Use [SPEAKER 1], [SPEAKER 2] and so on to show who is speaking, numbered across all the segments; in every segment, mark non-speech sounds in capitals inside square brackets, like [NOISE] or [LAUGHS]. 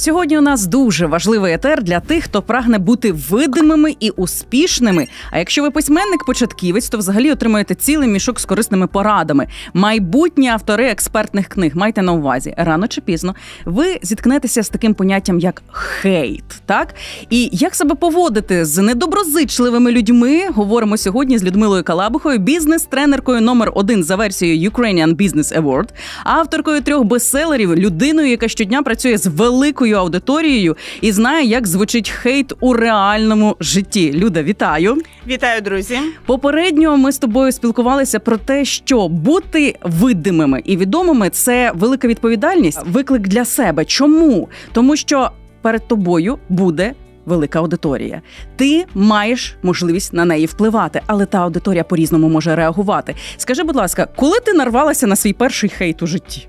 [SPEAKER 1] Сьогодні у нас дуже важливий етер для тих, хто прагне бути видимими і успішними. А якщо ви письменник-початківець, то взагалі отримаєте цілий мішок з корисними порадами. Майбутні автори експертних книг. Майте на увазі, рано чи пізно ви зіткнетеся з таким поняттям як хейт. Так і як себе поводити з недоброзичливими людьми? Говоримо сьогодні з Людмилою Калабухою, бізнес-тренеркою номер один за версією Ukrainian Business Award, авторкою трьох бестселерів, людиною, яка щодня працює з великою аудиторією і знає, як звучить хейт у реальному житті. Люда, вітаю!
[SPEAKER 2] Вітаю, друзі.
[SPEAKER 1] Попередньо ми з тобою спілкувалися про те, що бути видимими і відомими це велика відповідальність, виклик для себе. Чому? Тому що перед тобою буде. Велика аудиторія. Ти маєш можливість на неї впливати, але та аудиторія по-різному може реагувати. Скажи, будь ласка, коли ти нарвалася на свій перший хейт у житті?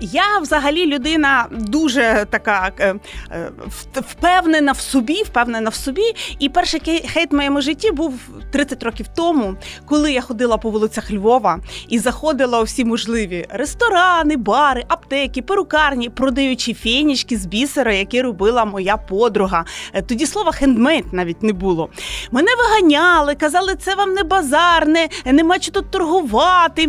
[SPEAKER 2] Я взагалі людина дуже така е, е, впевнена в собі, впевнена в собі. І перший хейт в моєму житті був 30 років тому, коли я ходила по вулицях Львова і заходила у всі можливі ресторани, бари, аптеки, перукарні, продаючи фенічки з бісера, які робила моя подруга. Е, Тоді слова хендмейд навіть не було. Мене виганяли, казали, це вам не базар, не, нема що тут торгувати.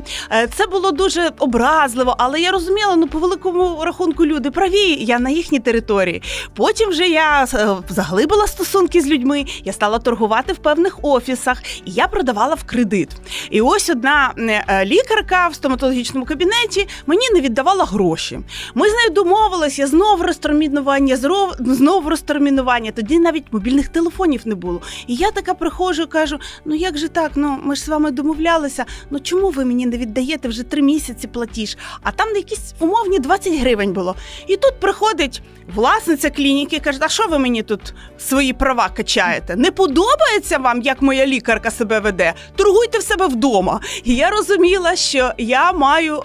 [SPEAKER 2] Це було дуже образливо, але я розуміла, ну по великому рахунку люди праві, я на їхній території. Потім вже я е, заглибила стосунки з людьми, я стала торгувати в певних офісах, і я продавала в кредит. І ось одна е, лікарка в стоматологічному кабінеті мені не віддавала гроші. Ми з нею домовились, я знову розтермінування, знову розтермінування. Тоді навіть мобільних телефонів не було. І я така приходжу кажу: ну як же так? Ну ми ж з вами домовлялися. Ну чому ви мені не віддаєте вже три місяці платіж? А там якісь умовні 20 гривень було. І тут приходить власниця клініки і каже: А що ви мені тут свої права качаєте? Не подобається вам, як моя лікарка себе веде? Торгуйте в себе вдома. І я розуміла, що я маю.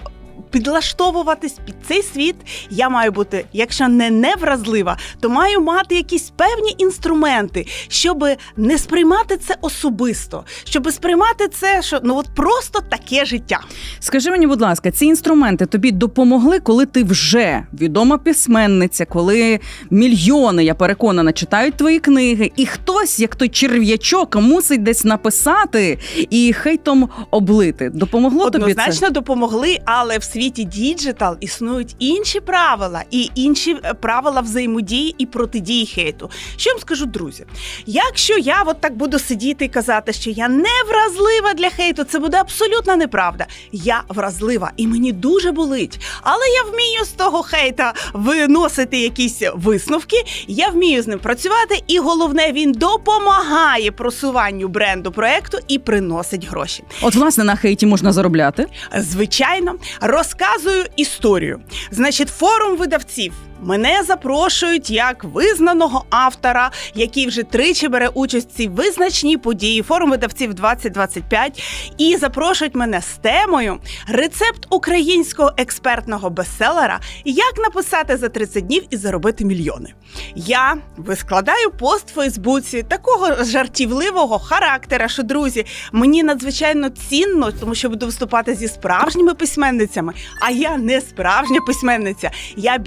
[SPEAKER 2] Підлаштовуватись під цей світ я маю бути, якщо не невразлива, то маю мати якісь певні інструменти, щоб не сприймати це особисто, щоб сприймати це, що ну от просто таке життя.
[SPEAKER 1] Скажи мені, будь ласка, ці інструменти тобі допомогли, коли ти вже відома письменниця, коли мільйони, я переконана, читають твої книги, і хтось, як той черв'ячок, мусить десь написати і хейтом облити. Допомогло тобі це?
[SPEAKER 2] Однозначно допомогли, але в світі діджитал існують інші правила і інші е, правила взаємодії і протидії хейту. Що я вам скажу, друзі? Якщо я от так буду сидіти і казати, що я не вразлива для хейту, це буде абсолютно неправда. Я вразлива і мені дуже болить. Але я вмію з того хейта виносити якісь висновки. Я вмію з ним працювати, і головне, він допомагає просуванню бренду проекту і приносить гроші.
[SPEAKER 1] От, власне, на хейті можна заробляти.
[SPEAKER 2] Звичайно, розказую історію. Значить, форум видавців. Мене запрошують як визнаного автора, який вже тричі бере участь в цій визначній події форум видавців 2025 і запрошують мене з темою рецепт українського експертного бестселера Як написати за 30 днів і заробити мільйони. Я вискладаю пост в Фейсбуці такого жартівливого характера, що друзі, мені надзвичайно цінно, тому що буду виступати зі справжніми письменницями. А я не справжня письменниця, я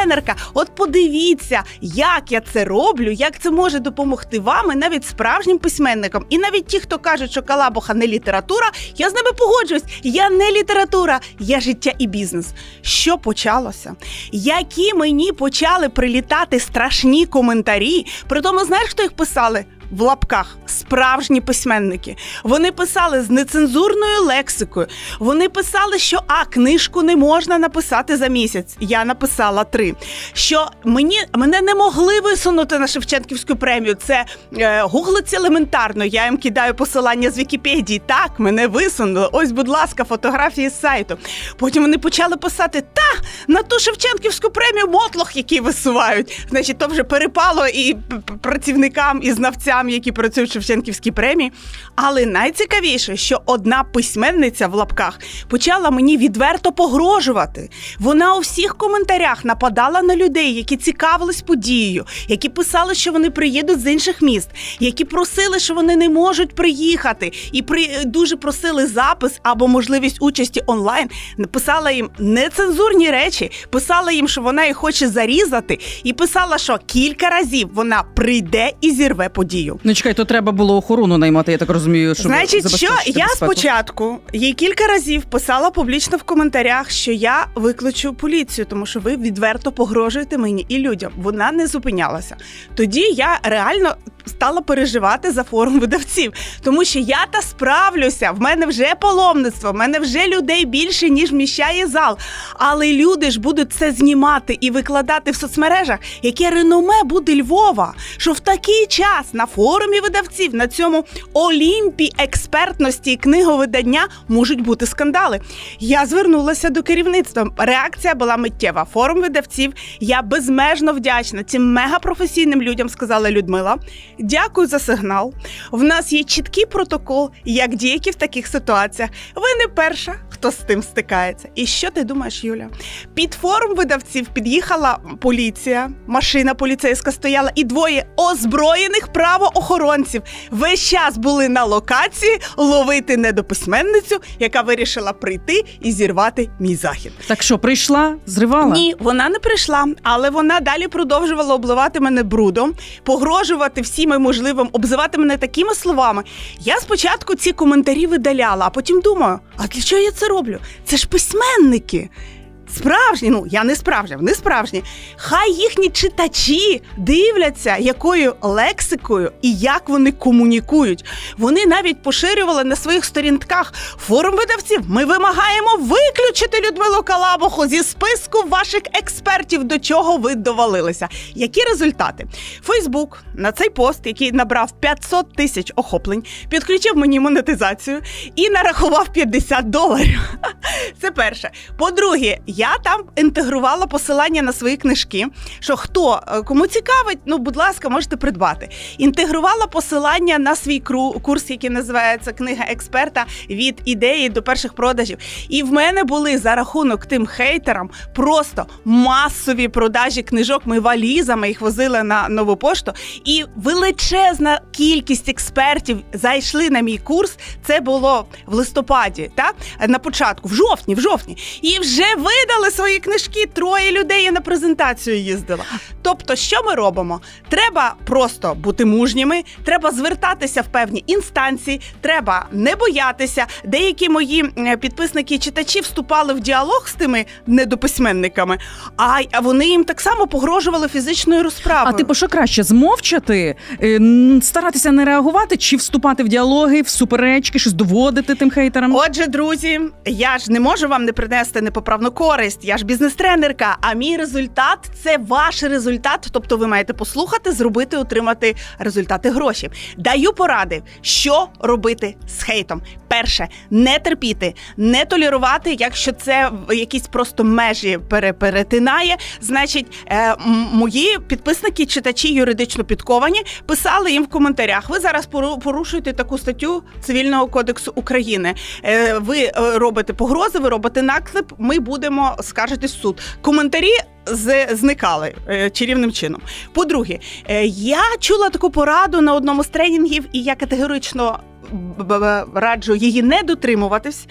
[SPEAKER 2] бізнес-тренерка. От подивіться, як я це роблю, як це може допомогти вам і навіть справжнім письменникам. І навіть ті, хто кажуть, що Калабуха не література, я з ними погоджуюсь. Я не література, я життя і бізнес. Що почалося? Які мені почали прилітати страшні коментарі. При тому, знаєш, хто їх писали? В лапках справжні письменники. Вони писали з нецензурною лексикою. Вони писали, що а книжку не можна написати за місяць. Я написала три. Що мені мене не могли висунути на Шевченківську премію. Це е, гуглиться елементарно. Я їм кидаю посилання з Вікіпедії. Так, мене висунули. Ось, будь ласка, фотографії з сайту. Потім вони почали писати: та на ту Шевченківську премію мотлох, який висувають. Значить, то вже перепало і працівникам і знавцям видавцям, які працюють в Шевченківській премії. Але найцікавіше, що одна письменниця в лапках почала мені відверто погрожувати. Вона у всіх коментарях нападала на людей, які цікавились подією, які писали, що вони приїдуть з інших міст, які просили, що вони не можуть приїхати, і при дуже просили запис або можливість участі онлайн. Писала їм нецензурні речі, писала їм, що вона їх хоче зарізати, і писала, що кілька разів вона прийде і зірве подію.
[SPEAKER 1] Ну чекай, то треба було охорону наймати, я так розумію, щоб
[SPEAKER 2] Значить, що я
[SPEAKER 1] безпеку.
[SPEAKER 2] спочатку їй кілька разів писала публічно в коментарях, що я викличу поліцію, тому що ви відверто погрожуєте мені і людям. Вона не зупинялася. Тоді я реально стала переживати за форум видавців, тому що я та справлюся. В мене вже паломництво, в мене вже людей більше ніж вміщає зал. Але люди ж будуть це знімати і викладати в соцмережах, яке реноме буде Львова, що в такий час на форумі видавців на цьому олімпі експертності і книговидання можуть бути скандали. Я звернулася до керівництва. Реакція була миттєва. Форум видавців. Я безмежно вдячна цим мегапрофесійним людям, сказала Людмила. Дякую за сигнал. В нас є чіткий протокол, як діяти в таких ситуаціях. Ви не перша, хто з тим стикається. І що ти думаєш, Юля? Під форум видавців під'їхала поліція, машина поліцейська стояла, і двоє озброєних правоохоронців весь час були на локації ловити недописьменницю, яка вирішила прийти і зірвати мій захід.
[SPEAKER 1] Так що прийшла, зривала?
[SPEAKER 2] Ні, вона не прийшла, але вона далі продовжувала обливати мене брудом, погрожувати всім можливим, обзивати мене такими словами. Я спочатку ці коментарі видаляла, а потім думаю: а для чого я це роблю? Це ж письменники. Справжні, ну я не справжня, вони справжні. Хай їхні читачі дивляться, якою лексикою і як вони комунікують. Вони навіть поширювали на своїх сторінках форум видавців. Ми вимагаємо виключити Людмилу Калабуху зі списку ваших експертів, до чого ви довалилися. Які результати? Фейсбук на цей пост, який набрав 500 тисяч охоплень, підключив мені монетизацію і нарахував 50 доларів. [LAUGHS] Це перше. По-друге, я там інтегрувала посилання на свої книжки. Що хто е, кому цікавить, ну будь ласка, можете придбати. Інтегрувала посилання на свій курс, який називається Книга експерта від ідеї до перших продажів. І в мене були за рахунок тим хейтерам просто масові продажі книжок. Ми валізами їх возили на нову пошту. І величезна кількість експертів зайшли на мій курс. Це було в листопаді, та на початку, в жовтні, в жовтні, і вже видали свої книжки. Троє людей я на презентацію їздила. Тобто, що ми робимо? Треба просто бути мужніми, треба звертатися в певні інстанції, треба не боятися. Деякі мої підписники і читачі вступали в діалог з тими недописьменниками, а вони їм так само погрожували фізичною розправою.
[SPEAKER 1] А типу, що краще змовчати, е, старатися не реагувати, чи вступати в діалоги, в суперечки, щось доводити тим хейтерам?
[SPEAKER 2] Отже, друзі, я ж не можу вам не принести непоправну користь. Я ж бізнес-тренерка. А мій результат це ваш результат. Тобто, ви маєте послухати, зробити, отримати результати гроші. Даю поради, що робити з хейтом. Перше, не терпіти, не толерувати, якщо це якісь просто межі пере- перетинає. Значить, е, мої підписники, читачі юридично підковані, писали їм в коментарях. Ви зараз пору- порушуєте таку статтю Цивільного кодексу України. Е, ви е, робите погрози, ви робите наклеп. Ми будемо скаржити суд. Коментарі. Зникали чарівним чином. По-друге, я чула таку пораду на одному з тренінгів, і я категорично раджу її не дотримуватись,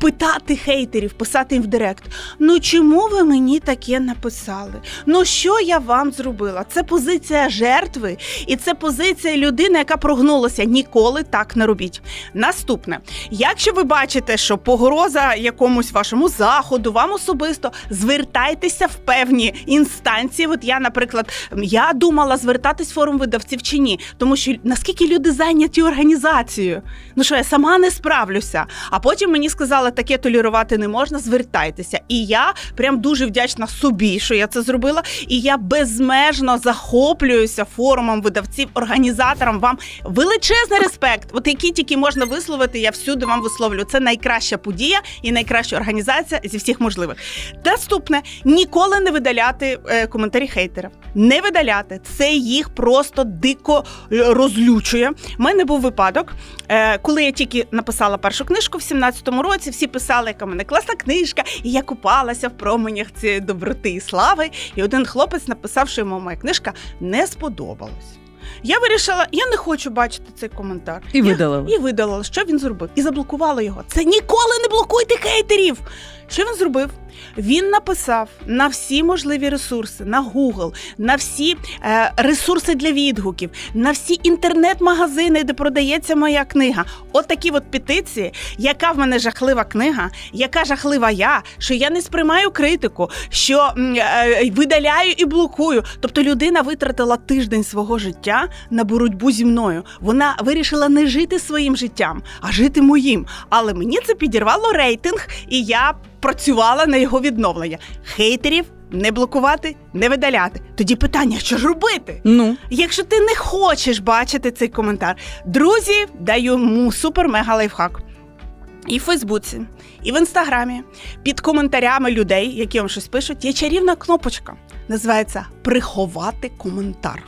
[SPEAKER 2] питати хейтерів, писати їм в директ. Ну чому ви мені таке написали? Ну що я вам зробила? Це позиція жертви, і це позиція людини, яка прогнулася. Ніколи так не робіть. Наступне, якщо ви бачите, що погроза якомусь вашому заходу, вам особисто звертайтеся в певні інстанції. От я, наприклад, я думала звертатись в форум видавців чи ні, тому що наскільки люди зайняті організацією. Ситуацію. Ну що, я сама не справлюся. А потім мені сказали, таке толерувати не можна, звертайтеся. І я прям дуже вдячна собі, що я це зробила. І я безмежно захоплююся форумом видавців, організаторам. Вам величезний респект. От який тільки можна висловити, я всюди вам висловлю. Це найкраща подія і найкраща організація зі всіх можливих. Наступне ніколи не видаляти е, коментарі хейтерів. Не видаляти. Це їх просто дико е, розлючує. У мене був випадок, коли я тільки написала першу книжку в 17-му році. Всі писали, яка в мене класна книжка, і я купалася в променях цієї доброти і слави. І один хлопець написав, що йому моя книжка не сподобалась. Я вирішила, я не хочу бачити цей коментар.
[SPEAKER 1] І видалила.
[SPEAKER 2] і видалила, що він зробив, і заблокувала його. Це ніколи не блокуйте хейтерів. Що він зробив? Він написав на всі можливі ресурси, на Google, на всі е, ресурси для відгуків, на всі інтернет-магазини, де продається моя книга. От такі от петиції, яка в мене жахлива книга, яка жахлива я, що я не сприймаю критику, що е, видаляю і блокую. Тобто людина витратила тиждень свого життя на боротьбу зі мною. Вона вирішила не жити своїм життям, а жити моїм. Але мені це підірвало рейтинг, і я працювала на його відновлення. Хейтерів не блокувати, не видаляти. Тоді питання, що ж робити?
[SPEAKER 1] Ну,
[SPEAKER 2] Якщо ти не хочеш бачити цей коментар, друзі, даю йому супер-мега лайфхак. І в Фейсбуці, і в інстаграмі під коментарями людей, які вам щось пишуть, є чарівна кнопочка. Називається Приховати коментар.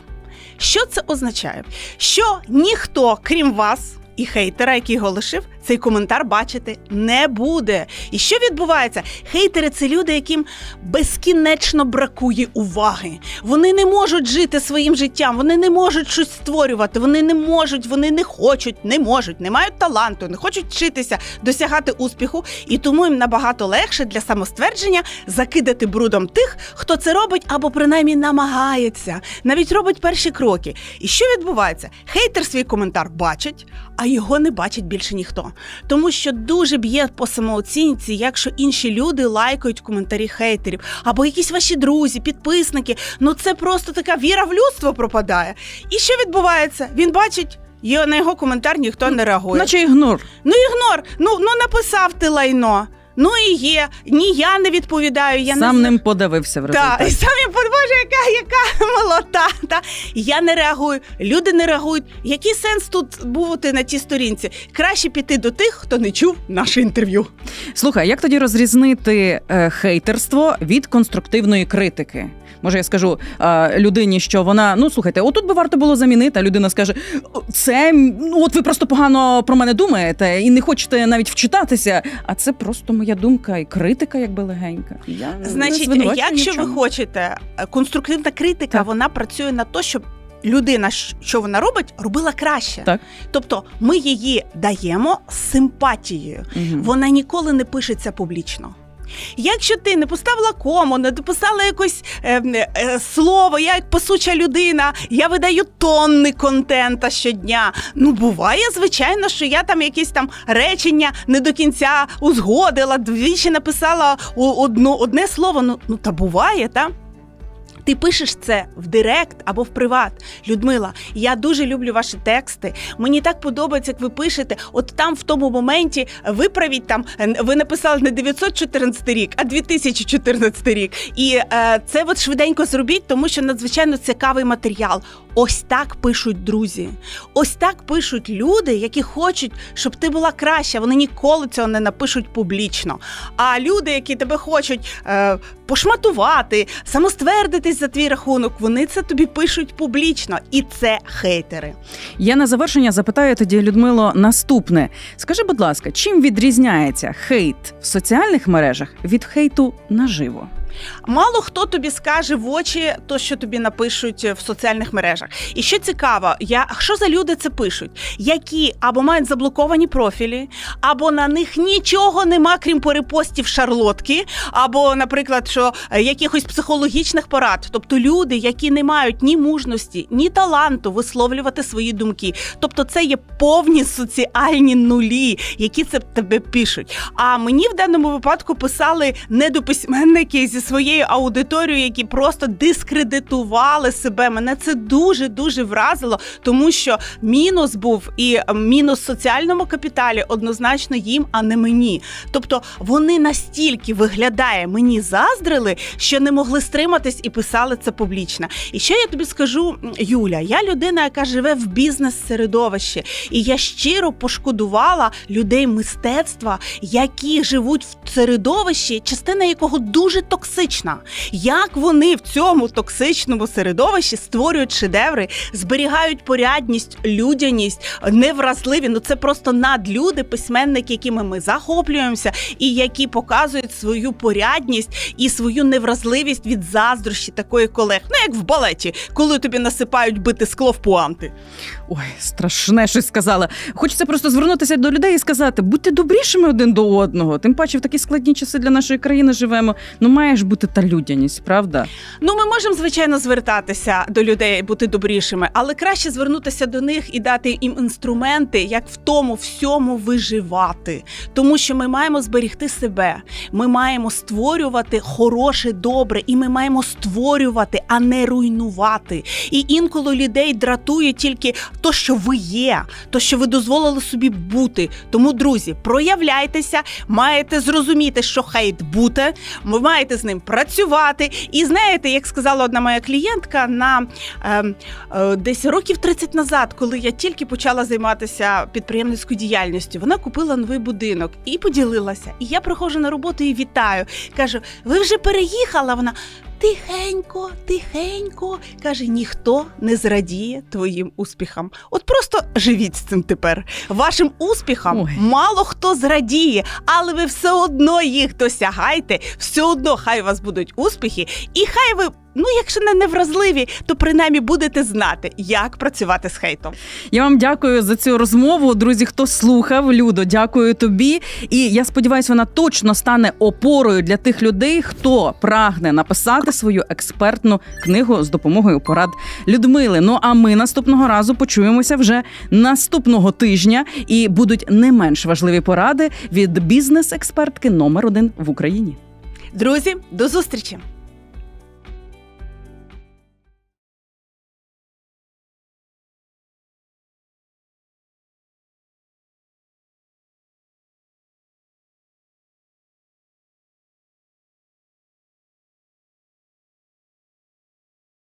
[SPEAKER 2] Що це означає? Що ніхто, крім вас і хейтера, який його цей коментар бачити не буде. І що відбувається? Хейтери це люди, яким безкінечно бракує уваги. Вони не можуть жити своїм життям, вони не можуть щось створювати, вони не можуть, вони не хочуть, не можуть, не мають таланту, не хочуть вчитися, досягати успіху. І тому їм набагато легше для самоствердження закидати брудом тих, хто це робить або принаймні намагається, навіть робить перші кроки. І що відбувається? Хейтер свій коментар бачить, а його не бачить більше ніхто. Тому що дуже б'є по самооцінці, якщо інші люди лайкають коментарі хейтерів, або якісь ваші друзі, підписники. Ну це просто така віра в людство пропадає. І що відбувається? Він бачить. І на його коментар ніхто не реагує.
[SPEAKER 1] наче ігнор.
[SPEAKER 2] Ну ігнор. Ну ну написав ти лайно. Ну і є. Ні, я не відповідаю. Я
[SPEAKER 1] Сам
[SPEAKER 2] не
[SPEAKER 1] ним подавився в
[SPEAKER 2] так,
[SPEAKER 1] результаті.
[SPEAKER 2] і самі боже, яка, яка [LAUGHS] молота. Та я не реагую, люди не реагують. Який сенс тут бути на тій сторінці? Краще піти до тих, хто не чув наше інтерв'ю.
[SPEAKER 1] Слухай, як тоді розрізнити е, хейтерство від конструктивної критики? Може, я скажу е, людині, що вона ну слухайте, отут би варто було замінити. А людина скаже: це ну от ви просто погано про мене думаєте і не хочете навіть вчитатися. А це просто моя думка і критика, якби легенька. Я
[SPEAKER 2] Значить,
[SPEAKER 1] не
[SPEAKER 2] якщо ви хочете, е, конструктивна критика,
[SPEAKER 1] Так.
[SPEAKER 2] вона працює на те, щоб. Людина, що вона робить, робила краще.
[SPEAKER 1] Так.
[SPEAKER 2] Тобто ми її даємо з симпатією.
[SPEAKER 1] Угу.
[SPEAKER 2] вона ніколи не пишеться публічно. Якщо ти не поставила кому, не дописала якось е, е, слово, я як пасуча людина, я видаю тонни контента щодня. Ну, буває, звичайно, що я там якісь там речення не до кінця узгодила, двічі написала одну, одне слово. Ну, ну та буває, та? Ти пишеш це в Директ або в приват. Людмила, я дуже люблю ваші тексти. Мені так подобається, як ви пишете. От там в тому моменті виправіть там. Ви написали не 914 рік, а 2014 рік. І е, це от швиденько зробіть, тому що надзвичайно цікавий матеріал. Ось так пишуть друзі. Ось так пишуть люди, які хочуть, щоб ти була краща. Вони ніколи цього не напишуть публічно. А люди, які тебе хочуть е, пошматувати, самоствердитись за твій рахунок, вони це тобі пишуть публічно, і це хейтери.
[SPEAKER 1] Я на завершення запитаю тоді Людмило наступне. Скажи, будь ласка, чим відрізняється хейт в соціальних мережах від хейту наживо?
[SPEAKER 2] Мало хто тобі скаже в очі то, що тобі напишуть в соціальних мережах. І що цікаво, я що за люди це пишуть, які або мають заблоковані профілі, або на них нічого нема, крім перепостів шарлотки, або, наприклад, що е, якихось психологічних порад. Тобто люди, які не мають ні мужності, ні таланту висловлювати свої думки. Тобто, це є повні соціальні нулі, які це тебе пишуть. А мені в даному випадку писали недописьменники зі своєю аудиторією, які просто дискредитували себе. Мене це дуже дуже вразило, тому що мінус був і е, мінус в соціальному капіталі однозначно їм, а не мені. Тобто вони настільки виглядає, мені заздрили, що не могли стриматись і писали це публічно. І ще я тобі скажу, Юля, я людина, яка живе в бізнес-середовищі, і я щиро пошкодувала людей мистецтва, які живуть в середовищі, частина якого дуже токсична. Як вони в цьому токсичному середовищі створюють шедеври, зберігають порядність, людяність, невразливі. Ну це просто надлюди, письменники, якими ми захоплюємося, і які показують свою порядність і свою невразливість від заздрощі такої колег. Ну як в балеті, коли тобі насипають бити скло в пуанти.
[SPEAKER 1] Ой, страшне щось сказала. Хочеться просто звернутися до людей і сказати: будьте добрішими один до одного. Тим паче в такі складні часи для нашої країни живемо. Ну має ж бути та людяність, правда?
[SPEAKER 2] Ну, ми можемо звичайно звертатися до людей, бути добрішими, але краще звернутися до них і дати їм інструменти, як в тому всьому виживати. Тому що ми маємо зберігти себе, ми маємо створювати хороше, добре, і ми маємо створювати, а не руйнувати. І інколи людей дратує тільки то, що ви є, то, що ви дозволили собі бути. Тому, друзі, проявляйтеся, маєте зрозуміти, що хейт бути, ви маєте з ним працювати. І знаєте, як сказала одна моя клієнтка на е, е, десь років 30 назад, коли я тільки почала займатися підприємницькою діяльністю, вона купила новий будинок і поділилася. І я приходжу на роботу і вітаю. Кажу: ви вже переїхала? Вона. Тихенько, тихенько, каже, ніхто не зрадіє твоїм успіхам. От просто живіть з цим тепер. Вашим успіхам
[SPEAKER 1] Ой.
[SPEAKER 2] мало хто зрадіє, але ви все одно їх досягайте, все одно хай у вас будуть успіхи, і хай ви, ну якщо не невразливі, то принаймні будете знати, як працювати з хейтом.
[SPEAKER 1] Я вам дякую за цю розмову. Друзі, хто слухав, Людо, дякую тобі. І я сподіваюся, вона точно стане опорою для тих людей, хто прагне написати свою експертну книгу з допомогою порад Людмили. Ну а ми наступного разу почуємося вже наступного тижня, і будуть не менш важливі поради від бізнес-експертки номер один в Україні.
[SPEAKER 2] Друзі, до зустрічі!